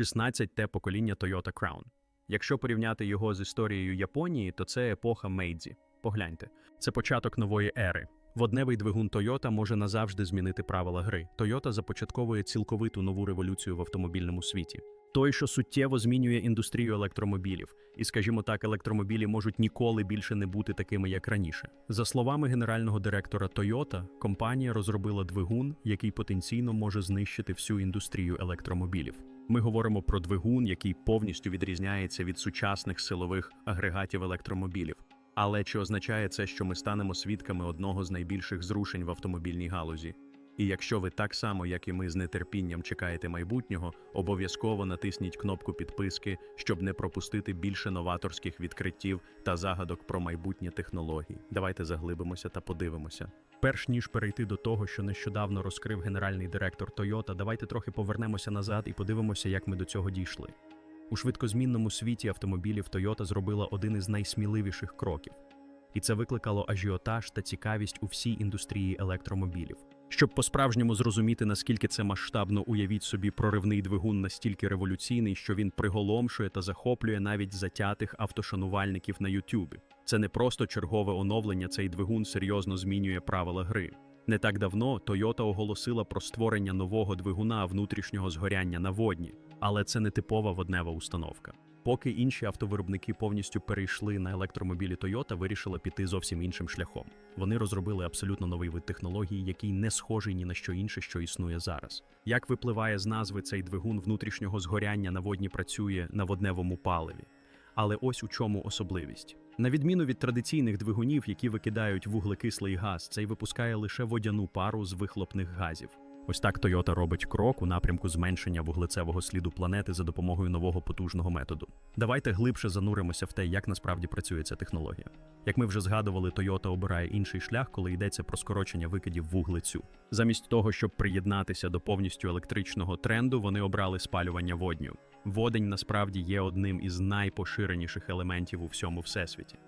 16-те покоління Toyota Crown. Якщо порівняти його з історією Японії, то це епоха Мейдзі. Погляньте, це початок нової ери. Водневий двигун Toyota може назавжди змінити правила гри. Toyota започатковує цілковиту нову революцію в автомобільному світі. Той, що суттєво змінює індустрію електромобілів, і, скажімо так, електромобілі можуть ніколи більше не бути такими, як раніше. За словами генерального директора Toyota, компанія розробила двигун, який потенційно може знищити всю індустрію електромобілів. Ми говоримо про двигун, який повністю відрізняється від сучасних силових агрегатів електромобілів. Але чи означає це, що ми станемо свідками одного з найбільших зрушень в автомобільній галузі? І якщо ви так само, як і ми з нетерпінням чекаєте майбутнього, обов'язково натисніть кнопку підписки, щоб не пропустити більше новаторських відкриттів та загадок про майбутнє технології. Давайте заглибимося та подивимося. Перш ніж перейти до того, що нещодавно розкрив генеральний директор Toyota, давайте трохи повернемося назад і подивимося, як ми до цього дійшли. У швидкозмінному світі автомобілів Toyota зробила один із найсміливіших кроків, і це викликало ажіотаж та цікавість у всій індустрії електромобілів. Щоб по-справжньому зрозуміти, наскільки це масштабно, уявіть собі проривний двигун настільки революційний, що він приголомшує та захоплює навіть затятих автошанувальників на Ютубі. Це не просто чергове оновлення, цей двигун серйозно змінює правила гри. Не так давно Toyota оголосила про створення нового двигуна внутрішнього згоряння на водні, але це не типова воднева установка. Поки інші автовиробники повністю перейшли на електромобілі Toyota, вирішила піти зовсім іншим шляхом. Вони розробили абсолютно новий вид технології, який не схожий ні на що інше, що існує зараз. Як випливає з назви цей двигун внутрішнього згоряння на водні працює на водневому паливі. Але ось у чому особливість. На відміну від традиційних двигунів, які викидають вуглекислий газ, цей випускає лише водяну пару з вихлопних газів. Ось так Toyota робить крок у напрямку зменшення вуглецевого сліду планети за допомогою нового потужного методу. Давайте глибше зануримося в те, як насправді працює ця технологія. Як ми вже згадували, Toyota обирає інший шлях, коли йдеться про скорочення викидів вуглецю. Замість того, щоб приєднатися до повністю електричного тренду, вони обрали спалювання водню. Водень насправді є одним із найпоширеніших елементів у всьому всесвіті.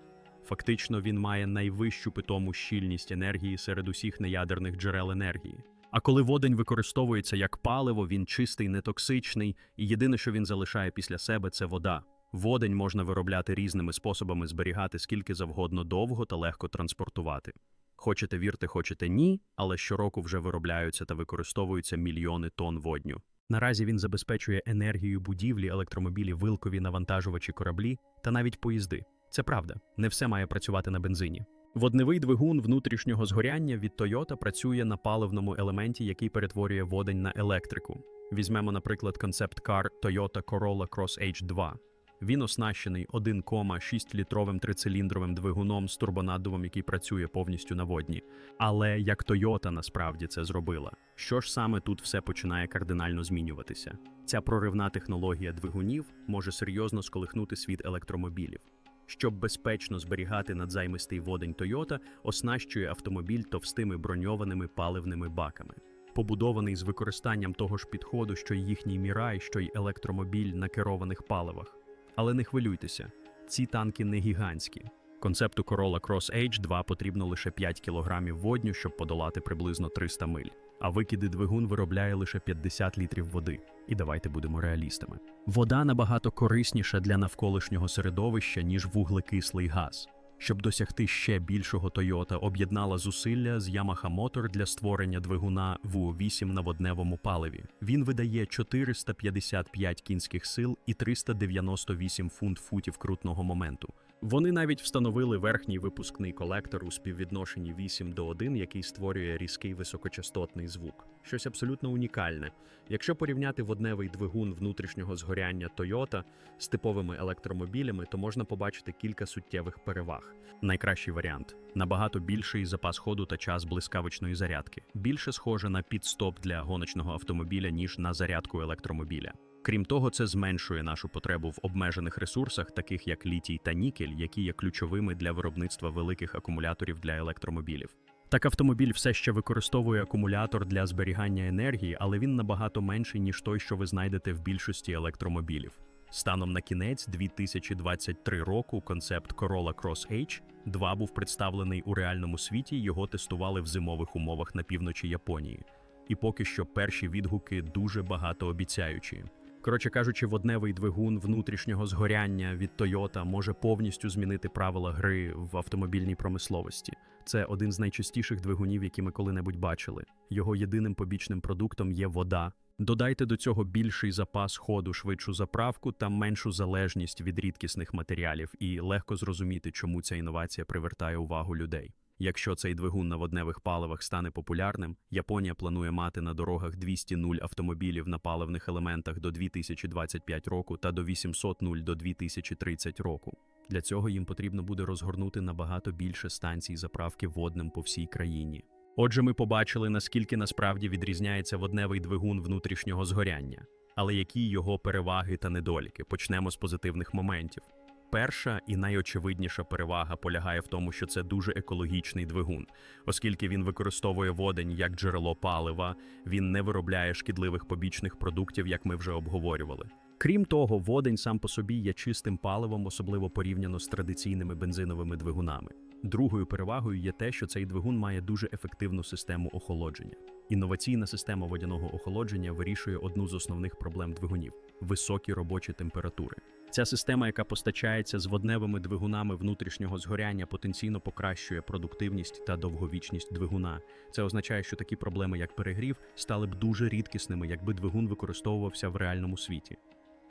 Фактично, він має найвищу питому щільність енергії серед усіх неядерних джерел енергії. А коли водень використовується як паливо, він чистий, нетоксичний, і єдине, що він залишає після себе, це вода. Водень можна виробляти різними способами, зберігати скільки завгодно довго та легко транспортувати. Хочете вірте, хочете ні, але щороку вже виробляються та використовуються мільйони тонн водню. Наразі він забезпечує енергію будівлі, електромобілі, вилкові навантажувачі кораблі та навіть поїзди. Це правда, не все має працювати на бензині. Водневий двигун внутрішнього згоряння від Toyota працює на паливному елементі, який перетворює водень на електрику. Візьмемо, наприклад, концепт-кар Toyota Corolla Cross H2. Він оснащений 1,6-літровим трициліндровим двигуном з турбонаддувом, який працює повністю на водні. Але як Toyota насправді це зробила, що ж саме тут все починає кардинально змінюватися? Ця проривна технологія двигунів може серйозно сколихнути світ електромобілів. Щоб безпечно зберігати надзаймистий водень Toyota, оснащує автомобіль товстими броньованими паливними баками. Побудований з використанням того ж підходу, що й їхній Мірай, що й електромобіль на керованих паливах. Але не хвилюйтеся, ці танки не гігантські. Концепту Corolla Cross H2 потрібно лише 5 кг водню, щоб подолати приблизно 300 миль. А викиди двигун виробляє лише 50 літрів води. І давайте будемо реалістами. Вода набагато корисніша для навколишнього середовища, ніж вуглекислий газ. Щоб досягти ще більшого Toyota об'єднала зусилля з Yamaha Motor для створення двигуна ВУ-8 на водневому паливі. Він видає 455 кінських сил і 398 фунт-футів крутного моменту. Вони навіть встановили верхній випускний колектор у співвідношенні 8 до 1, який створює різкий високочастотний звук. Щось абсолютно унікальне. Якщо порівняти водневий двигун внутрішнього згоряння Toyota з типовими електромобілями, то можна побачити кілька суттєвих переваг. Найкращий варіант набагато більший запас ходу та час блискавичної зарядки, більше схоже на підстоп для гоночного автомобіля, ніж на зарядку електромобіля. Крім того, це зменшує нашу потребу в обмежених ресурсах, таких як літій та нікель, які є ключовими для виробництва великих акумуляторів для електромобілів. Так, автомобіль все ще використовує акумулятор для зберігання енергії, але він набагато менший, ніж той, що ви знайдете в більшості електромобілів. Станом на кінець 2023 року концепт Corolla Cross H 2 був представлений у реальному світі. Його тестували в зимових умовах на півночі Японії. І поки що перші відгуки дуже багатообіцяючі. Коротше кажучи, водневий двигун внутрішнього згоряння від Toyota може повністю змінити правила гри в автомобільній промисловості. Це один з найчастіших двигунів, які ми коли-небудь бачили. Його єдиним побічним продуктом є вода. Додайте до цього більший запас ходу, швидшу заправку та меншу залежність від рідкісних матеріалів, і легко зрозуміти, чому ця інновація привертає увагу людей. Якщо цей двигун на водневих паливах стане популярним, Японія планує мати на дорогах 200 нуль автомобілів на паливних елементах до 2025 року та до 800 нуль до 2030 року. Для цього їм потрібно буде розгорнути набагато більше станцій заправки водним по всій країні. Отже, ми побачили, наскільки насправді відрізняється водневий двигун внутрішнього згоряння, але які його переваги та недоліки. Почнемо з позитивних моментів. Перша і найочевидніша перевага полягає в тому, що це дуже екологічний двигун, оскільки він використовує водень як джерело палива, він не виробляє шкідливих побічних продуктів, як ми вже обговорювали. Крім того, водень сам по собі є чистим паливом, особливо порівняно з традиційними бензиновими двигунами. Другою перевагою є те, що цей двигун має дуже ефективну систему охолодження. Інноваційна система водяного охолодження вирішує одну з основних проблем двигунів високі робочі температури. Ця система, яка постачається з водневими двигунами внутрішнього згоряння, потенційно покращує продуктивність та довговічність двигуна. Це означає, що такі проблеми, як перегрів, стали б дуже рідкісними, якби двигун використовувався в реальному світі.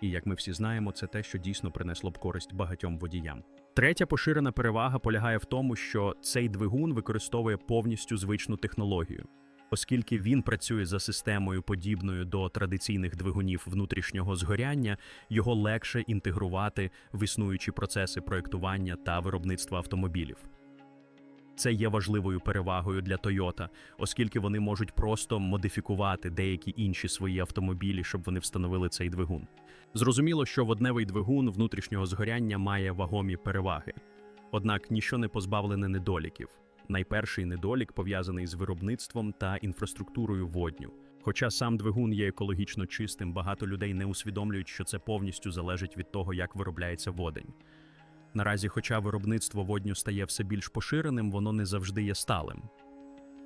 І як ми всі знаємо, це те, що дійсно принесло б користь багатьом водіям. Третя поширена перевага полягає в тому, що цей двигун використовує повністю звичну технологію. Оскільки він працює за системою, подібною до традиційних двигунів внутрішнього згоряння, його легше інтегрувати в існуючі процеси проєктування та виробництва автомобілів. Це є важливою перевагою для Toyota, оскільки вони можуть просто модифікувати деякі інші свої автомобілі, щоб вони встановили цей двигун. Зрозуміло, що водневий двигун внутрішнього згоряння має вагомі переваги. Однак ніщо не позбавлене недоліків. Найперший недолік пов'язаний з виробництвом та інфраструктурою водню. Хоча сам двигун є екологічно чистим, багато людей не усвідомлюють, що це повністю залежить від того, як виробляється водень. Наразі, хоча виробництво водню стає все більш поширеним, воно не завжди є сталим.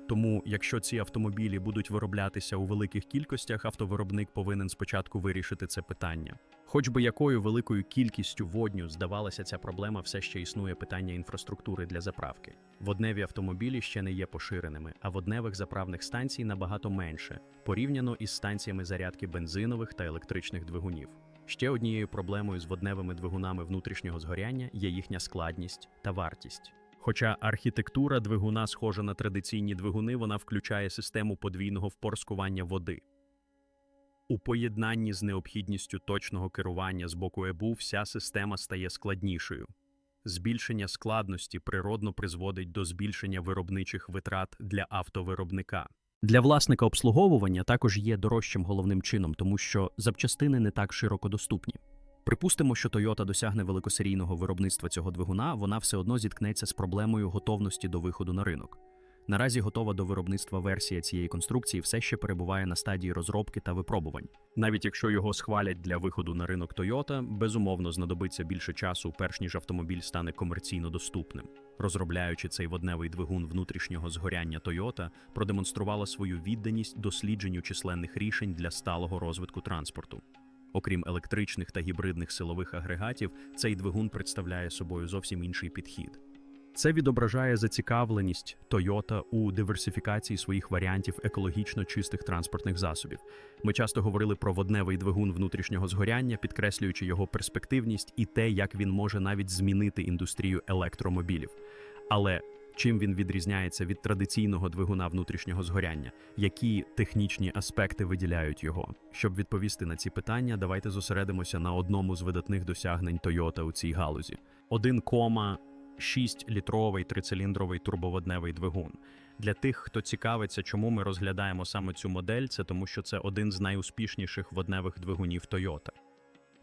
Тому, якщо ці автомобілі будуть вироблятися у великих кількостях, автовиробник повинен спочатку вирішити це питання. Хоч би якою великою кількістю водню здавалася ця проблема, все ще існує питання інфраструктури для заправки. Водневі автомобілі ще не є поширеними, а водневих заправних станцій набагато менше, порівняно із станціями зарядки бензинових та електричних двигунів. Ще однією проблемою з водневими двигунами внутрішнього згоряння є їхня складність та вартість. Хоча архітектура двигуна схожа на традиційні двигуни, вона включає систему подвійного впорскування води. У поєднанні з необхідністю точного керування з боку ЕБУ вся система стає складнішою. Збільшення складності природно призводить до збільшення виробничих витрат для автовиробника. Для власника обслуговування також є дорожчим головним чином, тому що запчастини не так широко доступні. Припустимо, що Toyota досягне великосерійного виробництва цього двигуна, вона все одно зіткнеться з проблемою готовності до виходу на ринок. Наразі готова до виробництва версія цієї конструкції все ще перебуває на стадії розробки та випробувань. Навіть якщо його схвалять для виходу на ринок Toyota, безумовно знадобиться більше часу, перш ніж автомобіль стане комерційно доступним. Розробляючи цей водневий двигун внутрішнього згоряння Toyota, продемонструвала свою відданість дослідженню численних рішень для сталого розвитку транспорту. Окрім електричних та гібридних силових агрегатів, цей двигун представляє собою зовсім інший підхід. Це відображає зацікавленість Toyota у диверсифікації своїх варіантів екологічно чистих транспортних засобів. Ми часто говорили про водневий двигун внутрішнього згоряння, підкреслюючи його перспективність і те, як він може навіть змінити індустрію електромобілів. Але чим він відрізняється від традиційного двигуна внутрішнього згоряння? Які технічні аспекти виділяють його? Щоб відповісти на ці питання, давайте зосередимося на одному з видатних досягнень Toyota у цій галузі: 1,6-літровий трициліндровий турбоводневий двигун. Для тих, хто цікавиться, чому ми розглядаємо саме цю модель, це тому, що це один з найуспішніших водневих двигунів Toyota.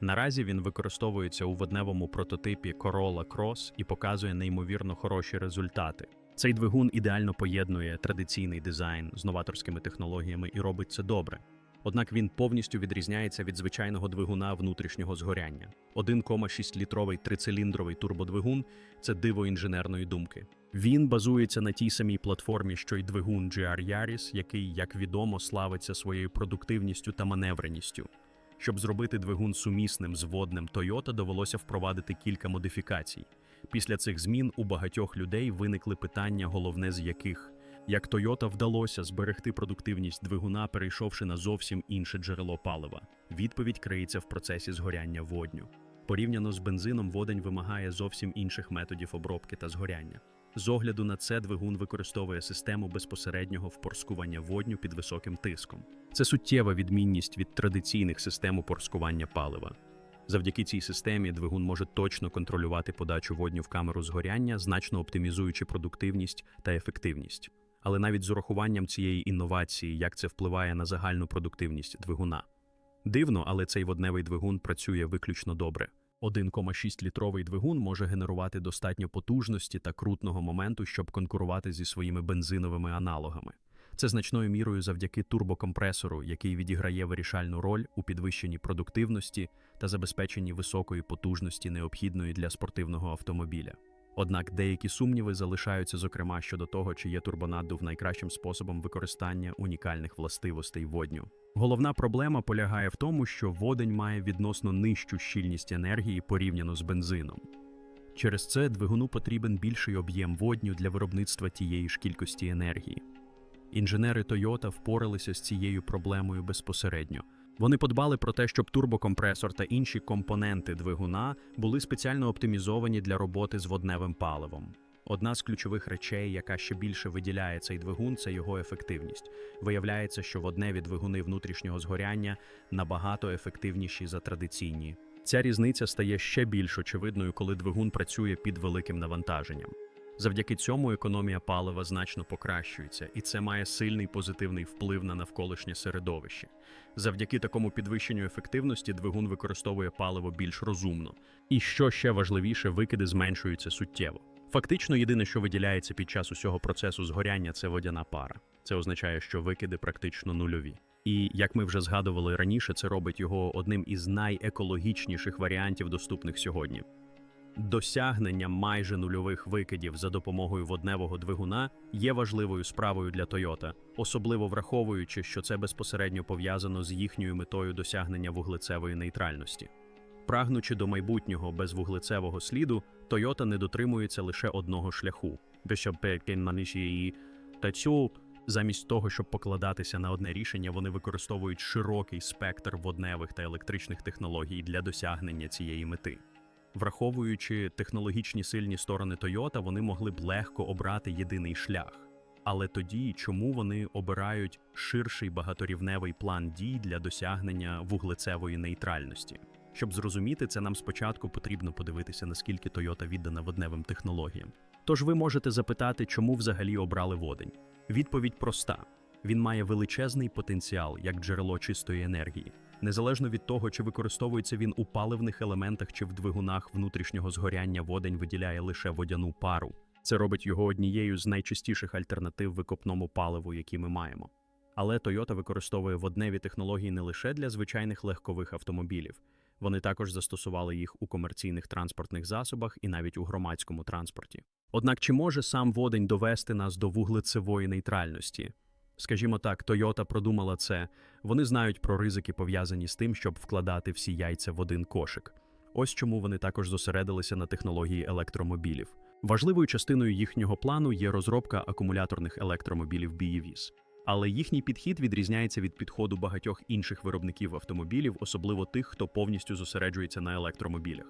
Наразі він використовується у водневому прототипі Corolla Cross і показує неймовірно хороші результати. Цей двигун ідеально поєднує традиційний дизайн з новаторськими технологіями і робить це добре. Однак він повністю відрізняється від звичайного двигуна внутрішнього згоряння. 1,6-літровий трициліндровий турбодвигун це диво інженерної думки. Він базується на тій самій платформі, що й двигун GR Yaris, який, як відомо, славиться своєю продуктивністю та маневреністю. Щоб зробити двигун сумісним з водним Toyota довелося впровадити кілька модифікацій. Після цих змін у багатьох людей виникли питання, головне з яких як Toyota вдалося зберегти продуктивність двигуна, перейшовши на зовсім інше джерело палива. Відповідь криється в процесі згоряння водню. Порівняно з бензином, водень вимагає зовсім інших методів обробки та згоряння. З огляду на це двигун використовує систему безпосереднього впорскування водню під високим тиском. Це суттєва відмінність від традиційних систем упорскування палива. Завдяки цій системі двигун може точно контролювати подачу водню в камеру згоряння, значно оптимізуючи продуктивність та ефективність. Але навіть з урахуванням цієї інновації, як це впливає на загальну продуктивність двигуна. Дивно, але цей водневий двигун працює виключно добре. 1,6-літровий двигун може генерувати достатньо потужності та крутного моменту, щоб конкурувати зі своїми бензиновими аналогами. Це значною мірою завдяки турбокомпресору, який відіграє вирішальну роль у підвищенні продуктивності та забезпеченні високої потужності, необхідної для спортивного автомобіля. Однак деякі сумніви залишаються, зокрема щодо того, чи є турбонаддув найкращим способом використання унікальних властивостей водню. Головна проблема полягає в тому, що водень має відносно нижчу щільність енергії порівняно з бензином. Через це двигуну потрібен більший об'єм водню для виробництва тієї ж кількості енергії. Інженери Toyota впоралися з цією проблемою безпосередньо. Вони подбали про те, щоб турбокомпресор та інші компоненти двигуна були спеціально оптимізовані для роботи з водневим паливом. Одна з ключових речей, яка ще більше виділяє цей двигун, це його ефективність. Виявляється, що водневі двигуни внутрішнього згоряння набагато ефективніші за традиційні. Ця різниця стає ще більш очевидною, коли двигун працює під великим навантаженням. Завдяки цьому економія палива значно покращується, і це має сильний позитивний вплив на навколишнє середовище. Завдяки такому підвищенню ефективності двигун використовує паливо більш розумно. І що ще важливіше, викиди зменшуються суттєво. Фактично, єдине, що виділяється під час усього процесу згоряння, це водяна пара. Це означає, що викиди практично нульові. І як ми вже згадували раніше, це робить його одним із найекологічніших варіантів, доступних сьогодні. Досягнення майже нульових викидів за допомогою водневого двигуна є важливою справою для Toyota, особливо враховуючи, що це безпосередньо пов'язано з їхньою метою досягнення вуглецевої нейтральності. Прагнучи до майбутнього без вуглецевого сліду, Toyota не дотримується лише одного шляху, її та цю замість того, щоб покладатися на одне рішення, вони використовують широкий спектр водневих та електричних технологій для досягнення цієї мети. Враховуючи технологічні сильні сторони Toyota, вони могли б легко обрати єдиний шлях. Але тоді чому вони обирають ширший багаторівневий план дій для досягнення вуглецевої нейтральності? Щоб зрозуміти це, нам спочатку потрібно подивитися, наскільки Toyota віддана водневим технологіям. Тож ви можете запитати, чому взагалі обрали водень. Відповідь проста: він має величезний потенціал як джерело чистої енергії. Незалежно від того, чи використовується він у паливних елементах чи в двигунах внутрішнього згоряння, водень виділяє лише водяну пару. Це робить його однією з найчастіших альтернатив викопному паливу, які ми маємо. Але Toyota використовує водневі технології не лише для звичайних легкових автомобілів. Вони також застосували їх у комерційних транспортних засобах і навіть у громадському транспорті. Однак чи може сам водень довести нас до вуглецевої нейтральності? Скажімо так, Toyota продумала це. Вони знають про ризики, пов'язані з тим, щоб вкладати всі яйця в один кошик. Ось чому вони також зосередилися на технології електромобілів. Важливою частиною їхнього плану є розробка акумуляторних електромобілів BEVs. Але їхній підхід відрізняється від підходу багатьох інших виробників автомобілів, особливо тих, хто повністю зосереджується на електромобілях.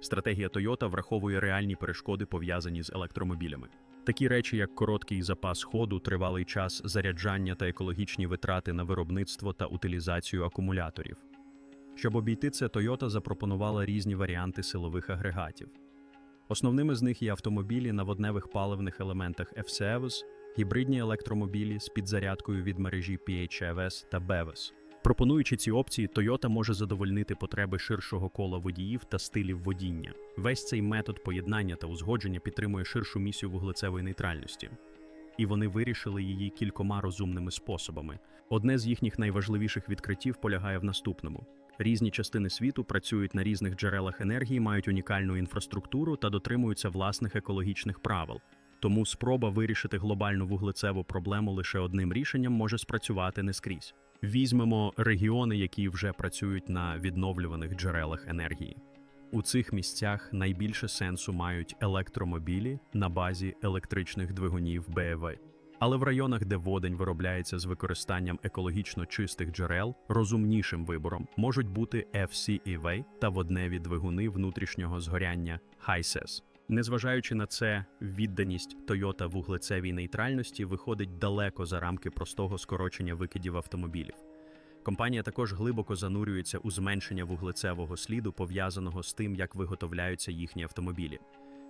Стратегія Toyota враховує реальні перешкоди, пов'язані з електромобілями. Такі речі, як короткий запас ходу, тривалий час заряджання та екологічні витрати на виробництво та утилізацію акумуляторів. Щоб обійти це, Toyota запропонувала різні варіанти силових агрегатів. Основними з них є автомобілі на водневих паливних елементах FCEVs, гібридні електромобілі з підзарядкою від мережі PHEVs та BEVs. Пропонуючи ці опції, Toyota може задовольнити потреби ширшого кола водіїв та стилів водіння. Весь цей метод поєднання та узгодження підтримує ширшу місію вуглецевої нейтральності. І вони вирішили її кількома розумними способами. Одне з їхніх найважливіших відкриттів полягає в наступному: різні частини світу працюють на різних джерелах енергії, мають унікальну інфраструктуру та дотримуються власних екологічних правил. Тому спроба вирішити глобальну вуглецеву проблему лише одним рішенням може спрацювати не скрізь. Візьмемо регіони, які вже працюють на відновлюваних джерелах енергії. У цих місцях найбільше сенсу мають електромобілі на базі електричних двигунів БЕВ. Але в районах, де водень виробляється з використанням екологічно чистих джерел, розумнішим вибором можуть бути FCEV та водневі двигуни внутрішнього згоряння HISES. Незважаючи на це, відданість Toyota вуглецевій нейтральності виходить далеко за рамки простого скорочення викидів автомобілів. Компанія також глибоко занурюється у зменшення вуглецевого сліду, пов'язаного з тим, як виготовляються їхні автомобілі.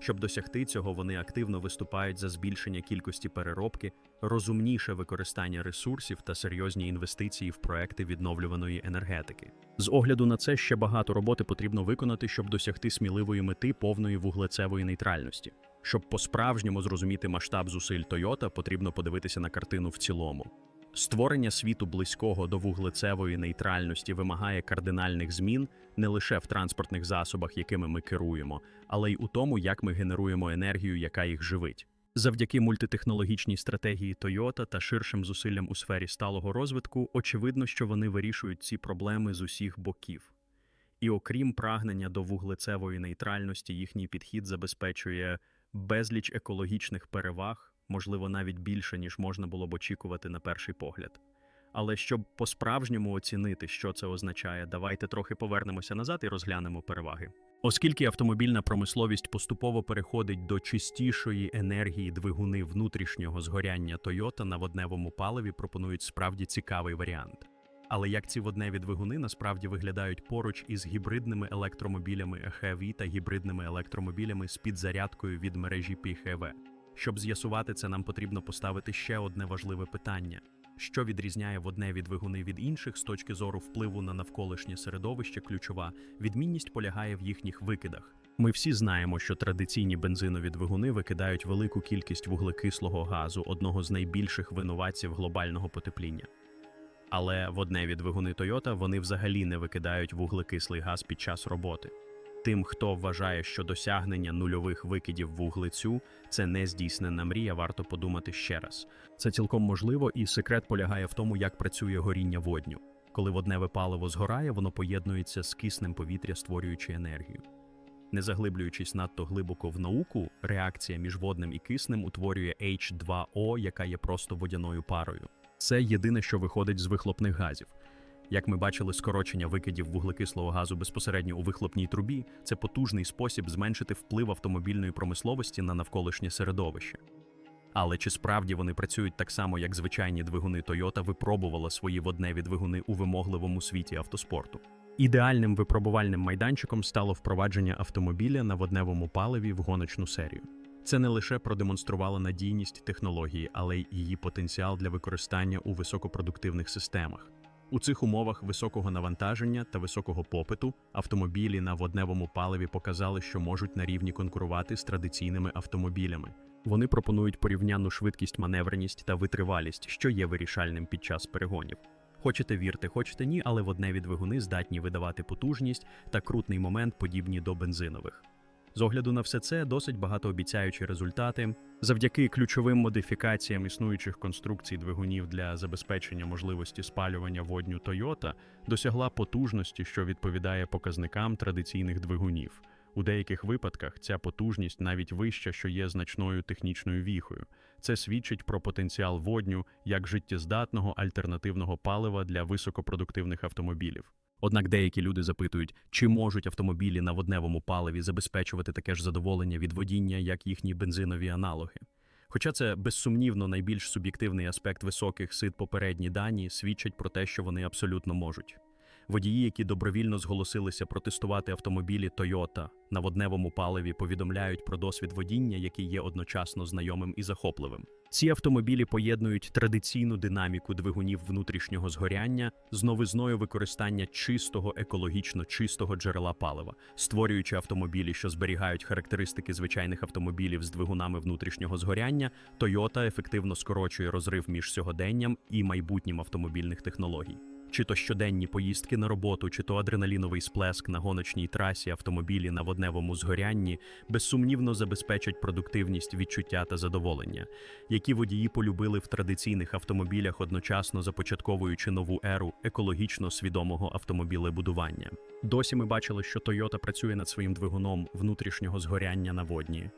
Щоб досягти цього, вони активно виступають за збільшення кількості переробки, розумніше використання ресурсів та серйозні інвестиції в проекти відновлюваної енергетики. З огляду на це ще багато роботи потрібно виконати, щоб досягти сміливої мети повної вуглецевої нейтральності. Щоб по-справжньому зрозуміти масштаб зусиль Toyota, потрібно подивитися на картину в цілому. Створення світу близького до вуглецевої нейтральності вимагає кардинальних змін не лише в транспортних засобах, якими ми керуємо, але й у тому, як ми генеруємо енергію, яка їх живить. Завдяки мультитехнологічній стратегії Toyota та ширшим зусиллям у сфері сталого розвитку, очевидно, що вони вирішують ці проблеми з усіх боків. І окрім прагнення до вуглецевої нейтральності, їхній підхід забезпечує безліч екологічних переваг, можливо, навіть більше, ніж можна було б очікувати на перший погляд. Але щоб по-справжньому оцінити, що це означає, давайте трохи повернемося назад і розглянемо переваги. Оскільки автомобільна промисловість поступово переходить до чистішої енергії двигуни внутрішнього згоряння Toyota на водневому паливі пропонують справді цікавий варіант. Але як ці водневі двигуни насправді виглядають поруч із гібридними електромобілями HEV та гібридними електромобілями з підзарядкою від мережі PHEV? Щоб з'ясувати це, нам потрібно поставити ще одне важливе питання: що відрізняє водневі двигуни від інших з точки зору впливу на навколишнє середовище, ключова відмінність полягає в їхніх викидах. Ми всі знаємо, що традиційні бензинові двигуни викидають велику кількість вуглекислого газу, одного з найбільших винуватців глобального потепління. Але водневі двигуни Toyota вони взагалі не викидають вуглекислий газ під час роботи. Тим, хто вважає, що досягнення нульових викидів вуглецю це не здійснена мрія, варто подумати ще раз. Це цілком можливо, і секрет полягає в тому, як працює горіння водню. Коли водневе паливо згорає, воно поєднується з киснем повітря, створюючи енергію. Не заглиблюючись надто глибоко в науку, реакція між водним і киснем утворює H2O, яка є просто водяною парою. Це єдине, що виходить з вихлопних газів. Як ми бачили, скорочення викидів вуглекислого газу безпосередньо у вихлопній трубі це потужний спосіб зменшити вплив автомобільної промисловості на навколишнє середовище. Але чи справді вони працюють так само, як звичайні двигуни Toyota випробувала свої водневі двигуни у вимогливому світі автоспорту? Ідеальним випробувальним майданчиком стало впровадження автомобіля на водневому паливі в гоночну серію. Це не лише продемонструвало надійність технології, але й її потенціал для використання у високопродуктивних системах. У цих умовах високого навантаження та високого попиту автомобілі на водневому паливі показали, що можуть на рівні конкурувати з традиційними автомобілями. Вони пропонують порівнянну швидкість, маневреність та витривалість, що є вирішальним під час перегонів. Хочете вірте, хочете ні, але водневі двигуни здатні видавати потужність та крутний момент, подібні до бензинових. З огляду на все це досить багатообіцяючі результати. Завдяки ключовим модифікаціям існуючих конструкцій двигунів для забезпечення можливості спалювання водню Toyota досягла потужності, що відповідає показникам традиційних двигунів. У деяких випадках ця потужність навіть вища, що є значною технічною віхою. Це свідчить про потенціал водню як життєздатного альтернативного палива для високопродуктивних автомобілів. Однак деякі люди запитують, чи можуть автомобілі на водневому паливі забезпечувати таке ж задоволення від водіння, як їхні бензинові аналоги. Хоча це безсумнівно найбільш суб'єктивний аспект високих сид попередні дані свідчать про те, що вони абсолютно можуть. Водії, які добровільно зголосилися протестувати автомобілі Toyota на водневому паливі, повідомляють про досвід водіння, який є одночасно знайомим і захопливим. Ці автомобілі поєднують традиційну динаміку двигунів внутрішнього згоряння з новизною використання чистого, екологічно чистого джерела палива, створюючи автомобілі, що зберігають характеристики звичайних автомобілів з двигунами внутрішнього згоряння, Toyota ефективно скорочує розрив між сьогоденням і майбутнім автомобільних технологій. Чи то щоденні поїздки на роботу, чи то адреналіновий сплеск на гоночній трасі, автомобілі на водневому згорянні безсумнівно забезпечать продуктивність, відчуття та задоволення, які водії полюбили в традиційних автомобілях, одночасно започатковуючи нову еру екологічно свідомого автомобілебудування. Досі ми бачили, що Toyota працює над своїм двигуном внутрішнього згоряння на водні.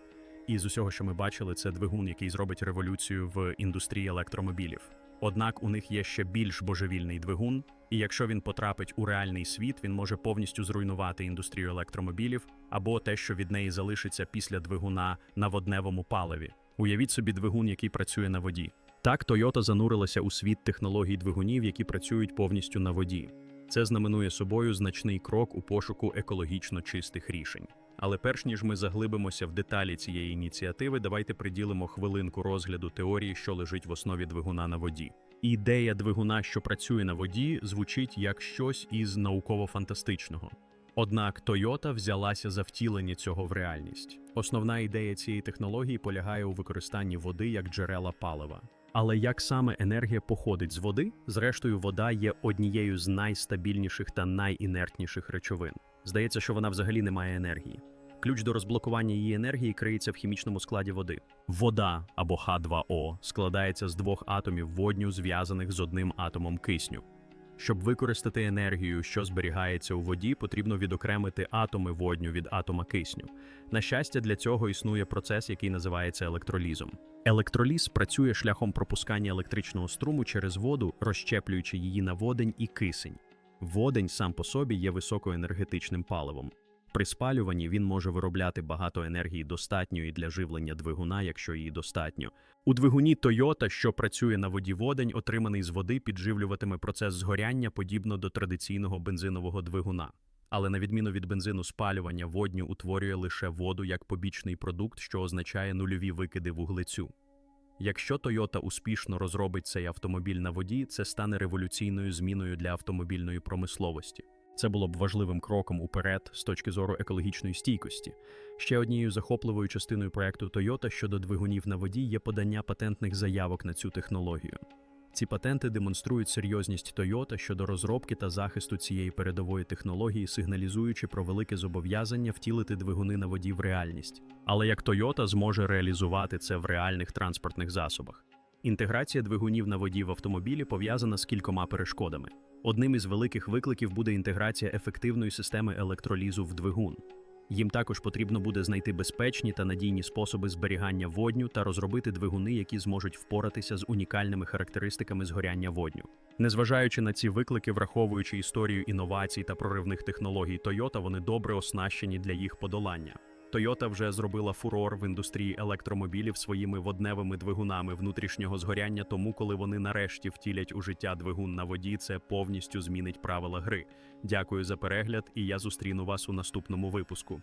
І з усього, що ми бачили, це двигун, який зробить революцію в індустрії електромобілів. Однак у них є ще більш божевільний двигун, і якщо він потрапить у реальний світ, він може повністю зруйнувати індустрію електромобілів або те, що від неї залишиться після двигуна на водневому паливі. Уявіть собі двигун, який працює на воді. Так, Toyota занурилася у світ технологій двигунів, які працюють повністю на воді. Це знаменує собою значний крок у пошуку екологічно чистих рішень. Але перш ніж ми заглибимося в деталі цієї ініціативи, давайте приділимо хвилинку розгляду теорії, що лежить в основі двигуна на воді. Ідея двигуна, що працює на воді, звучить як щось із науково-фантастичного. Однак Toyota взялася за втілення цього в реальність. Основна ідея цієї технології полягає у використанні води як джерела палива. Але як саме енергія походить з води? Зрештою, вода є однією з найстабільніших та найінертніших речовин. Здається, що вона взагалі не має енергії. Ключ до розблокування її енергії криється в хімічному складі води. Вода або H2O складається з двох атомів водню, зв'язаних з одним атомом кисню. Щоб використати енергію, що зберігається у воді, потрібно відокремити атоми водню від атома кисню. На щастя, для цього існує процес, який називається електролізом. Електроліз працює шляхом пропускання електричного струму через воду, розщеплюючи її на водень і кисень. Водень сам по собі є високоенергетичним паливом. При спалюванні він може виробляти багато енергії достатньої для живлення двигуна, якщо її достатньо. У двигуні Toyota, що працює на воді водень, отриманий з води, підживлюватиме процес згоряння подібно до традиційного бензинового двигуна. Але на відміну від бензину спалювання, водню утворює лише воду як побічний продукт, що означає нульові викиди вуглецю. Якщо Toyota успішно розробить цей автомобіль на воді, це стане революційною зміною для автомобільної промисловості. Це було б важливим кроком уперед з точки зору екологічної стійкості. Ще однією захопливою частиною проекту Toyota щодо двигунів на воді є подання патентних заявок на цю технологію. Ці патенти демонструють серйозність Toyota щодо розробки та захисту цієї передової технології, сигналізуючи про велике зобов'язання втілити двигуни на воді в реальність. Але як Toyota зможе реалізувати це в реальних транспортних засобах? Інтеграція двигунів на воді в автомобілі пов'язана з кількома перешкодами. Одним із великих викликів буде інтеграція ефективної системи електролізу в двигун. Їм також потрібно буде знайти безпечні та надійні способи зберігання водню та розробити двигуни, які зможуть впоратися з унікальними характеристиками згоряння водню. Незважаючи на ці виклики, враховуючи історію інновацій та проривних технологій Toyota, вони добре оснащені для їх подолання. Toyota вже зробила фурор в індустрії електромобілів своїми водневими двигунами внутрішнього згоряння, тому коли вони нарешті втілять у життя двигун на воді, це повністю змінить правила гри. Дякую за перегляд, і я зустріну вас у наступному випуску.